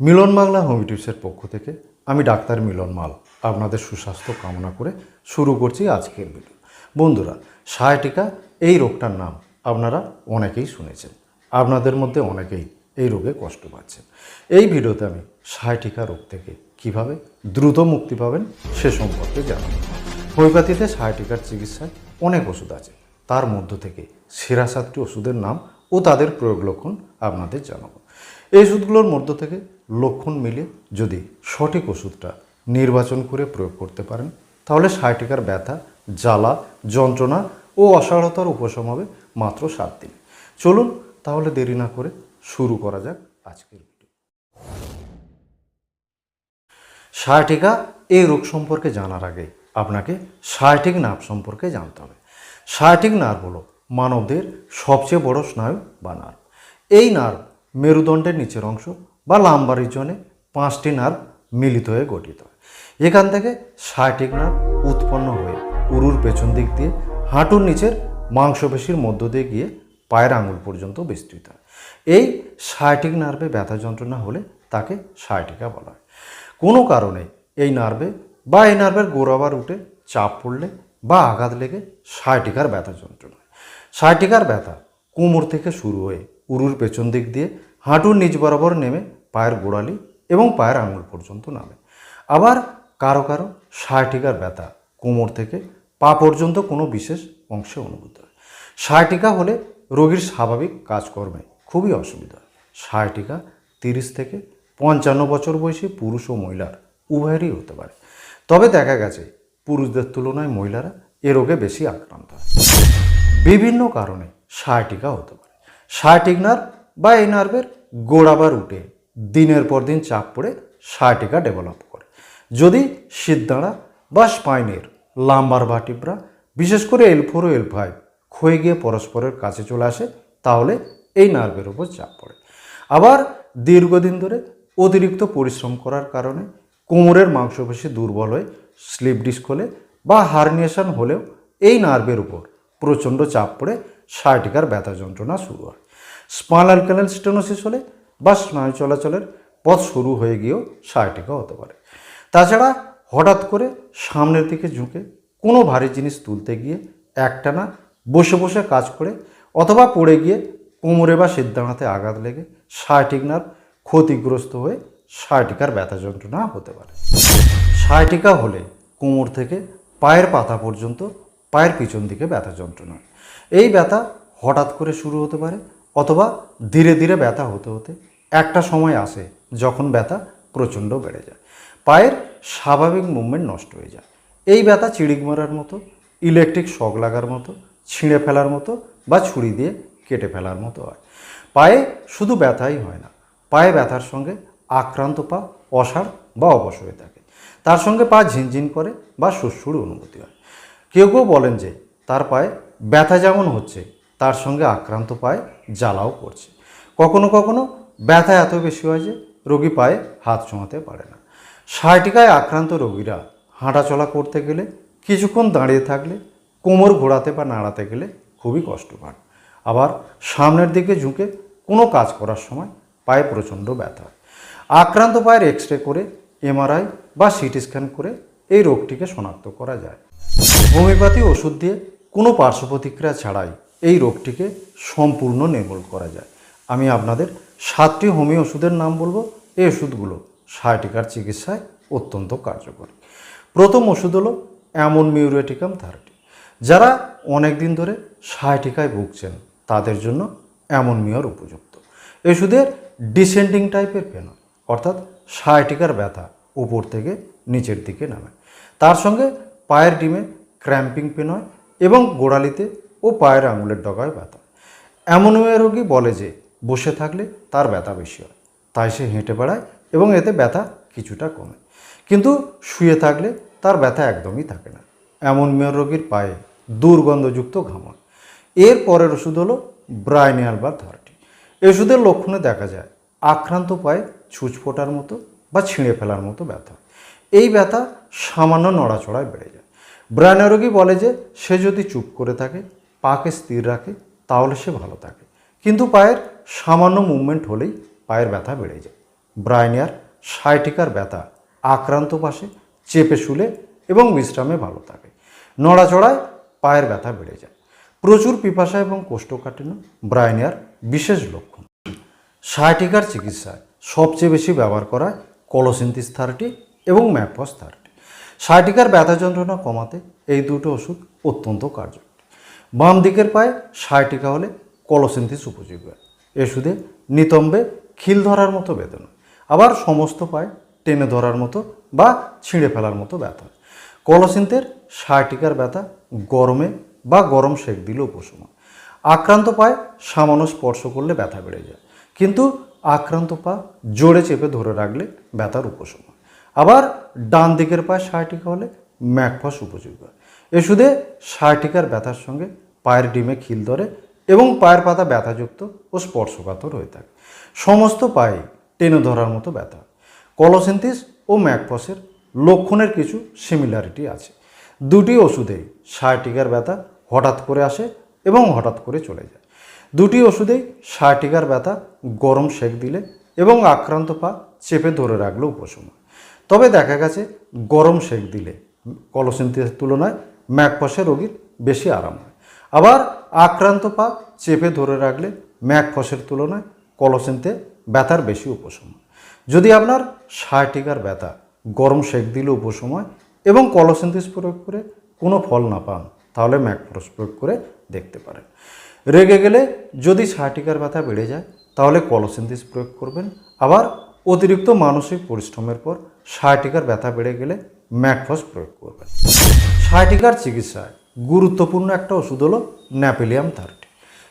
মিলন Bangla home টিপসের পক্ষ থেকে আমি ডাক্তার মিলন মাল আপনাদের সুস্বাস্থ্য কামনা করে শুরু করছি আজকের ভিডিও বন্ধুরা, সায়াটিকা, এই রোগটার নাম আপনারা অনেকেই শুনেছেন। আপনাদের মধ্যে অনেকেই এই রোগে কষ্ট পাচ্ছেন। এই ভিডিওতে আমি সায়াটিকা রোগ থেকে কীভাবে দ্রুত মুক্তি পাবেন সে সম্পর্কে জানাব। হোমিওপ্যাথিতে সায়াটিকার চিকিৎসায় অনেক ওষুধ আছে। তার মধ্য থেকে সেরা সাতটি ওষুধের নাম ও তাদের প্রয়োগ লক্ষণ আপনাদের জানাব। এই ওষুধগুলোর মধ্য থেকে লক্ষণ মিলে যদি সঠিক ওষুধটা নির্বাচন করে প্রয়োগ করতে পারেন, তাহলে সায়াটিকার ব্যথা, জ্বালা, যন্ত্রণা ও অসাড়তার উপশম হবে মাত্র সাত দিন। চলুন তাহলে দেরি না করে শুরু করা যাক আজকের ভিডিও। এই রোগ সম্পর্কে জানার আগে আপনাকে সায়াটিক নার্ভ সম্পর্কে জানতে হবে। সায়াটিক নার্ভ হলো মানবদের সবচেয়ে বড় স্নায়ু বা নার্ভ। এই নার্ভ মেরুদণ্ডের নিচের অংশ বা লাম্বার রিজনে পাঁচটি নার্ভ মিলিত হয়ে গঠিত হয়। এখান থেকে সায়াটিক নার্ভ উৎপন্ন হয়ে উরুর পেছন দিক দিয়ে হাঁটুর নিচের মাংসপেশির মধ্য দিয়ে গিয়ে পায়ের আঙুল পর্যন্ত বিস্তৃত হয়। এই সায়াটিক নার্ভে ব্যথা যন্ত্রণা হলে তাকে সায়াটিকা বলা হয়। কোনো কারণে এই নার্ভে বা এই নার্ভের গোড়া বা রুটে চাপ পড়লে বা আঘাত লেগে সায়াটিকার ব্যথা যন্ত্রণা সায়াটিকার ব্যথা কোমর থেকে শুরু হয়ে উরুর পেছন দিক দিয়ে হাঁটুর নিচ বরাবর নেমে পায়ের গোড়ালি এবং পায়ের আঙুল পর্যন্ত নামে। আবার কারও কারও সায়াটিকার ব্যথা কোমর থেকে পা পর্যন্ত কোনো বিশেষ অংশে অনুভূত হয়। সায়াটিকা হলে রোগীর স্বাভাবিক কাজকর্মে খুবই অসুবিধা হয়। সায়াটিকা তিরিশ থেকে পঞ্চান্ন বছর বয়সী পুরুষ ও মহিলার উভয়েরই হতে পারে। তবে দেখা গেছে, পুরুষদের তুলনায় মহিলারা এ রোগে বেশি আক্রান্ত হয়। বিভিন্ন কারণে সায়াটিকা হতে পারে। সায়াটিক নার্ভ বা এই নার্ভের গোড়া বা রুটে দিনের পর দিন চাপ পড়ে সায়াটিকা ডেভেলপ করে। যদি সিদ্ধাঁড়া বা স্পাইনের লাম্বার বা বিশেষ করে এল ফোর ও এল ফাইভ ক্ষয়ে গিয়ে পরস্পরের কাছে চলে আসে, তাহলে এই নার্ভের উপর চাপ পড়ে। আবার দীর্ঘদিন ধরে অতিরিক্ত পরিশ্রম করার কারণে কোমরের মাংসপেশি দুর্বল হয়ে স্লিপ ডিস্ক হলে বা হার্নিয়েশন হলেও এই নার্ভের উপর প্রচণ্ড চাপ পড়ে সায়াটিকার ব্যথা যন্ত্রণা শুরু হয়। স্পাইনাল ক্যানাল স্টেনোসিস হলে বা স্নায়ু চলাচলের পথ শুরু হয়ে গিয়েও সায়াটিকা হতে পারে। তাছাড়া হঠাৎ করে সামনের দিকে ঝুঁকে কোনো ভারী জিনিস তুলতে গিয়ে একটানা বসে বসে কাজ করে অথবা পড়ে গিয়ে কোমরে বা সিদ্ধানাতে আঘাত লেগে সায়াটিক নার্ভ ক্ষতিগ্রস্ত হয়ে সায়াটিকার ব্যথা যন্ত্রণা হতে পারে। সায়াটিকা হলে কোমর থেকে পায়ের পাতা পর্যন্ত পায়ের পিছন দিকে ব্যথা যন্ত্রণা এই ব্যথা হঠাৎ করে শুরু হতে পারে অথবা ধীরে ধীরে ব্যথা হতে হতে একটা সময় আসে যখন ব্যথা প্রচণ্ড বেড়ে যায়। পায়ের স্বাভাবিক মুভমেন্ট নষ্ট হয়ে যায়। এই ব্যথা চিড়িক মারার মতো, ইলেকট্রিক শক লাগার মতো, ছিঁড়ে ফেলার মতো বা ছুরি দিয়ে কেটে ফেলার মতো হয়। পায়ে শুধু ব্যথাই হয় না, পায়ে ব্যথার সঙ্গে আক্রান্ত পা অসাড় বা অবশ হয়ে থাকে। তার সঙ্গে পা ঝিনঝিন করে বা সুরসুর অনুভূতি হয়। কেউ কেউ বলেন যে তার পায়ে ব্যথা যেমন হচ্ছে তার সঙ্গে আক্রান্ত পায়ে, জ্বালাও করছে। কখনো কখনো ব্যথা এত বেশি হয় যে রোগী পায়ে হাত ছোঁয়াতে পারে না। সায়াটিকায় আক্রান্ত রোগীরা হাঁটাচলা করতে গেলে, কিছুক্ষণ দাঁড়িয়ে থাকলে, কোমর ঘোরাতে বা নাড়াতে গেলে খুবই কষ্ট পান আবার সামনের দিকে ঝুঁকে কোনো কাজ করার সময় পায়ে প্রচণ্ড ব্যথা। আক্রান্ত পায়ের এক্স রে করে, এমআরআই বা সিটি স্ক্যান করে এই রোগটিকে শনাক্ত করা যায়। হোমিওপ্যাথি ওষুধ দিয়ে কোনো পার্শ্ব প্রতিক্রিয়া ছাড়াই এই রোগটিকে সম্পূর্ণ নির্মূল করা যায়। আমি আপনাদের সাতটি হোমিও ওষুধের নাম বলব। এই ওষুধগুলো সায়াটিকার চিকিৎসায় অত্যন্ত কার্যকরী। প্রথম ওষুধ হলো অ্যামন মিউরেটিকাম থার্টি। যারা অনেক দিন ধরে সায়াটিকায় ভুগছেন, তাদের জন্য অ্যামন মিওর উপযুক্ত। ওষুধের ডিসেন্ডিং টাইপের পেন অর্থাৎ সায়াটিকার ব্যথা উপর থেকে নিচের দিকে নামে। তার সঙ্গে পায়ের ডিমে ক্র্যাম্পিং পেন হয় এবং গোড়ালিতে ও পায়ের আঙুলের ডগায় ব্যথা। অ্যামোনিয়া রোগী বলে যে, বসে থাকলে তার ব্যথা বেশি হয়। তাই সে হেঁটে বেড়ায় এবং এতে ব্যথা কিছুটা কমে। কিন্তু শুয়ে থাকলে তার ব্যথা একদমই থাকে না। এমন মেয়র রোগীর পায়ে দুর্গন্ধযুক্ত ঘাম হয় এর পরের ওষুধ হলো ব্রাইনিয়াল বা থার্টি। এই ওষুধের লক্ষণে দেখা যায়, আক্রান্ত পায়ে ছুঁচ ফোটার মতো বা ছিঁড়ে ফেলার মতো ব্যথা। এই ব্যথা সামান্য নড়াচড়ায় বেড়ে যায়। ব্রায়না রোগী বলে যে, সে যদি চুপ করে থাকে পাকে স্থির রাখে, তাহলে সে ভালো থাকে। কিন্তু পায়ের সামান্য মুভমেন্ট হলেই পায়ের ব্যথা বেড়ে যায়। ব্রাইনিয়ার সাইটিকার ব্যথা আক্রান্ত পাশে চেপে শুলে এবং বিশ্রামে ভালো থাকে। নড়াচড়ায় পায়ের ব্যথা বেড়ে যায়। প্রচুর পিপাসা এবং কোষ্ঠকাঠিন্য ব্রাইনিয়ার বিশেষ লক্ষণ। সায়াটিকার চিকিৎসায় সবচেয়ে বেশি ব্যবহার করা কলোসিন্থিস থার্টি এবং ম্যাপস থার্টি। সায়াটিকার ব্যথা যন্ত্রণা কমাতে এই দুটো ওষুধ অত্যন্ত কার্যকরী। বাম দিকের পায়ে সায়াটিকা হলে কলোসিন্থিস উপযোগী হয়। এ ওষুধে নিতম্বে খিল ধরার মতো বেদনা আবার সমস্ত পায়ে টেনে ধরার মতো বা ছিঁড়ে ফেলার মতো ব্যথা হয়। কলসিন্থের সায়াটিকার ব্যথা গরমে বা গরম সেক দিলে উপশম। আক্রান্ত পায়ে সামান্য স্পর্শ করলে ব্যথা বেড়ে যায়। কিন্তু আক্রান্ত পা জোরে চেপে ধরে রাখলে ব্যথার উপশম। আবার ডান দিকের পায়ে সায়াটিকা হলে ম্যাকফাস উপযোগী এষুধে সায়াটিকার ব্যথার সঙ্গে পায়ের ডিমে খিল ধরে এবং পায়ের পাতা ব্যথাযুক্ত ও স্পর্শকাতর হয়ে থাকে। সমস্ত পায়ে টেনে ধরার মতো ব্যথা। কলোসিন্থিস ও ম্যাকফসের লক্ষণের কিছু সিমিলারিটি আছে। দুটি ওষুধেই সায়াটিকার ব্যথা হঠাৎ করে আসে এবং হঠাৎ করে চলে যায়। দুটি ওষুধেই সায়াটিকার ব্যথা গরম সেক দিলে এবং আক্রান্ত পা চেপে ধরে রাখলে উপশম তবে দেখা গেছে গরম সেক দিলে কলোসিন্থিসের তুলনায় ম্যাকফসের রোগীর বেশি আরাম হয়। আবার আক্রান্ত পা চেপে ধরে রাখলে ম্যাকফসের তুলনায় কলোসিন্থে ব্যথার বেশি উপশম যদি আপনার সায়াটিকার ব্যথা, গরম সেক দিলে উপশম হয় এবং কলোসিন্থিস প্রয়োগ করে কোনো ফল না পান, তাহলে ম্যাকফরস প্রয়োগ করে দেখতে পারেন। রেগে গেলে যদি সায়াটিকার ব্যথা বেড়ে যায়, তাহলে কলোসিন্থিস প্রয়োগ করবেন। আবার অতিরিক্ত মানসিক পরিশ্রমের পর সায়াটিকার ব্যথা বেড়ে গেলে ম্যাকফস প্রয়োগ করবেন। সায়াটিকার চিকিৎসায় গুরুত্বপূর্ণ একটা ওষুধ হলো ন্যাপেলিয়াম থার্টি।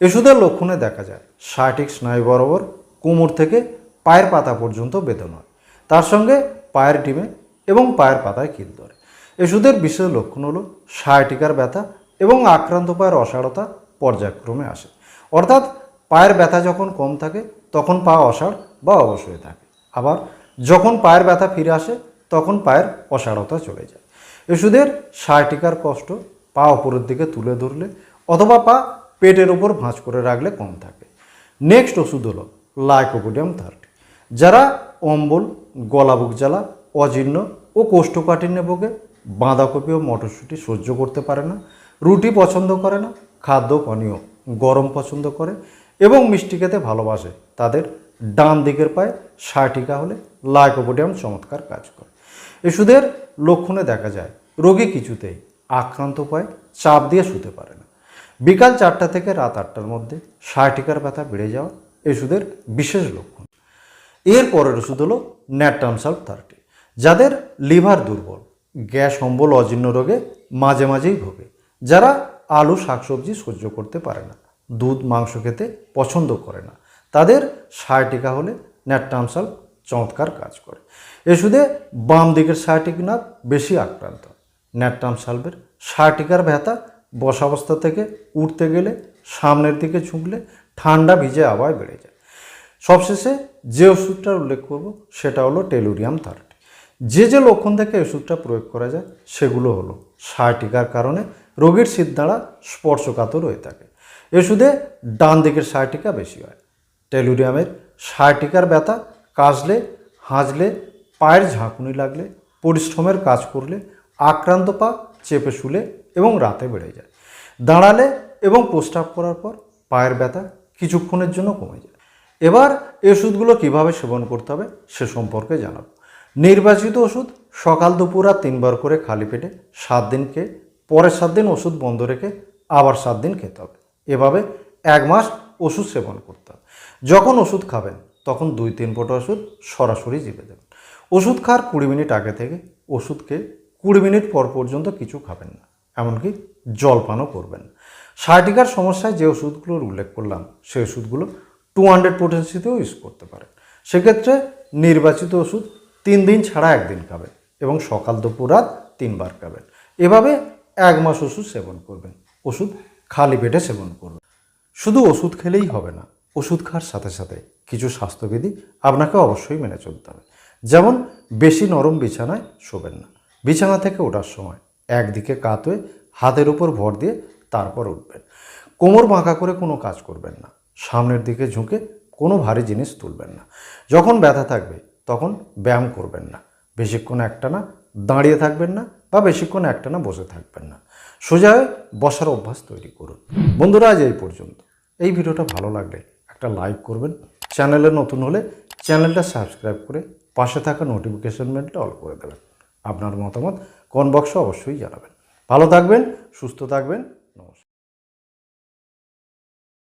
ওষুধের লক্ষণে দেখা যায় সাইটিক স্নায়ু বরাবর কোমর থেকে পায়ের পাতা পর্যন্ত বেদনা হয়। তার সঙ্গে পায়ের ডিমে এবং পায়ের পাতায় কিল ধরে। ওষুধের বিশেষ লক্ষণ হলো সায়াটিকার ব্যথা এবং আক্রান্ত পায়ের অসাড়তা পর্যায়ক্রমে আসে। অর্থাৎ পায়ের ব্যথা যখন কম থাকে, তখন পা অসাড় বা অবশ হয়ে থাকে। আবার যখন পায়ের ব্যথা ফিরে আসে, তখন পায়ের অসাড়তা চলে যায়। ওষুধের সায়াটিকার কষ্ট পা ওপরের দিকে তুলে ধরলে অথবা পা পেটের ওপর ভাঁজ করে রাখলে কম থাকে। নেক্সট ওষুধ হলো লাইকোপোডিয়াম থার্টি। যারা অম্বল গলাবুক জ্বালা, অজীর্ণ ও কোষ্ঠকাঠিন্য ভোগে, বাঁধাকপি ও মটরশুঁটি সহ্য করতে পারে না, রুটি পছন্দ করে না, খাদ্য পানীয় গরম পছন্দ করে এবং মিষ্টি খেতে ভালোবাসে, তাদের ডান দিকের পায়ে সায়াটিকা হলে লাইকোপোডিয়াম চমৎকার কাজ করে। ওষুধের লক্ষণে দেখা যায়। রোগী কিছুতেই আক্রান্ত পায়ে চাপ দিয়ে শুতে পারে না। বিকাল চারটা থেকে রাত আটটার মধ্যে সায়াটিকার ব্যথা বেড়ে যাওয়া ওষুধের বিশেষ লক্ষণ। এর পরের ওষুধ হলো ন্যাট্রামসাল থার্টি, যাদের লিভার দুর্বল, গ্যাস অম্বল অজীর্ণ রোগে মাঝে মাঝেই ভোগে, যারা আলু, শাকসবজি সহ্য করতে পারে না, দুধ, মাংস খেতে পছন্দ করে না। তাদের সায়াটিকা হলে ন্যাট্রামসাল চমৎকার কাজ করে। ওষুধে বাম দিকের সায়াটিক নাক বেশি আক্রান্ত। ন্যাট্রাম সালভের সায়াটিকার ব্যথা, বসাবস্থা থেকে উঠতে গেলে সামনের দিকে ঝুঁকলে ঠান্ডা ভিজে আওয়ায় বেড়ে যায়। সবশেষে যে ওষুধটার উল্লেখ করব, সেটা হলো টেলুরিয়াম থার্টি। যে যে লক্ষণ থেকে ওষুধটা প্রয়োগ করা যায়, সেগুলো হলো সায়াটিকার কারণে রোগীর সিদ্ধারা স্পর্শকাতর হয়ে থাকে। ওষুধে ডান দিকের সায়াটিকা বেশি হয়। টেলুরিয়ামের সায়াটিকার ব্যথা কাশলে হাজলে, পায়ের ঝাঁকুনি লাগলে, পরিশ্রমের কাজ করলে, আক্রান্ত পা চেপে শুলে এবং রাতে বেড়ে যায়। দাঁড়ালে এবং প্রস্রাব করার পর পায়ের ব্যথা কিছুক্ষণের জন্য কমে যায়। এবার এই ওষুধগুলো কীভাবে সেবন করতে হবে সে সম্পর্কে জানাব। নির্বাচিত ওষুধ সকাল দুপুর আর তিনবার করে খালি পেটে সাত দিন খেয়ে, পরের সাত দিন ওষুধ বন্ধ রেখে আবার সাত দিন খেতে হবে। এভাবে এক মাস ওষুধ সেবন করতে হবে। যখন ওষুধ খাবেন তখন দুই তিন ফোঁটা ওষুধ সরাসরি জিভে দেবেন। ওষুধ খাওয়ার কুড়ি মিনিট আগে থেকে ওষুধ খেয়ে কুড়ি মিনিট পর পর্যন্ত কিছু খাবেন না, এমনকি জলপানও করবেন না। সায়াটিকার সমস্যায় যে ওষুধগুলোর উল্লেখ করলাম, সেই ওষুধগুলো টু হান্ড্রেড পোটেন্সিতেও ইউজ করতে পারেন। সেক্ষেত্রে নির্বাচিত ওষুধ তিন দিন ছাড়া একদিন খাবেন এবং সকাল, দুপুর, রাত তিনবার খাবেন। এভাবে এক মাস ওষুধ সেবন করবেন। ওষুধ খালি পেটে সেবন করবেন। শুধু ওষুধ খেলেই হবে না ওষুধ খাওয়ার সাথে সাথে কিছু স্বাস্থ্যবিধি আপনাকে অবশ্যই মেনে চলতে হবে। যেমন, বেশি নরম বিছানায় শোবেন না। বিছানা থেকে ওঠার সময় একদিকে কাত হয়ে হাতের উপর ভর দিয়ে তারপর উঠবেন। কোমর বাঁকা করে কোনো কাজ করবেন না। সামনের দিকে ঝুঁকে কোনো ভারী জিনিস তুলবেন না। যখন ব্যথা থাকবে, তখন ব্যায়াম করবেন না। বেশিক্ষণ একটানা দাঁড়িয়ে থাকবেন না বা বেশিক্ষণ একটানা বসে থাকবেন না। সোজা বসার অভ্যাস তৈরি করুন। বন্ধুরা, আজ এই পর্যন্ত। এই ভিডিওটা ভালো লাগলে একটা লাইক করবেন। চ্যানেলে নতুন হলে চ্যানেলটা সাবস্ক্রাইব করে পাশে থাকা নোটিফিকেশন বেলটা অল করে দেবেন। আপনার মতামত কোন বক্সে অবশ্যই জানাবেন। ভালো থাকবেন, সুস্থ থাকবেন।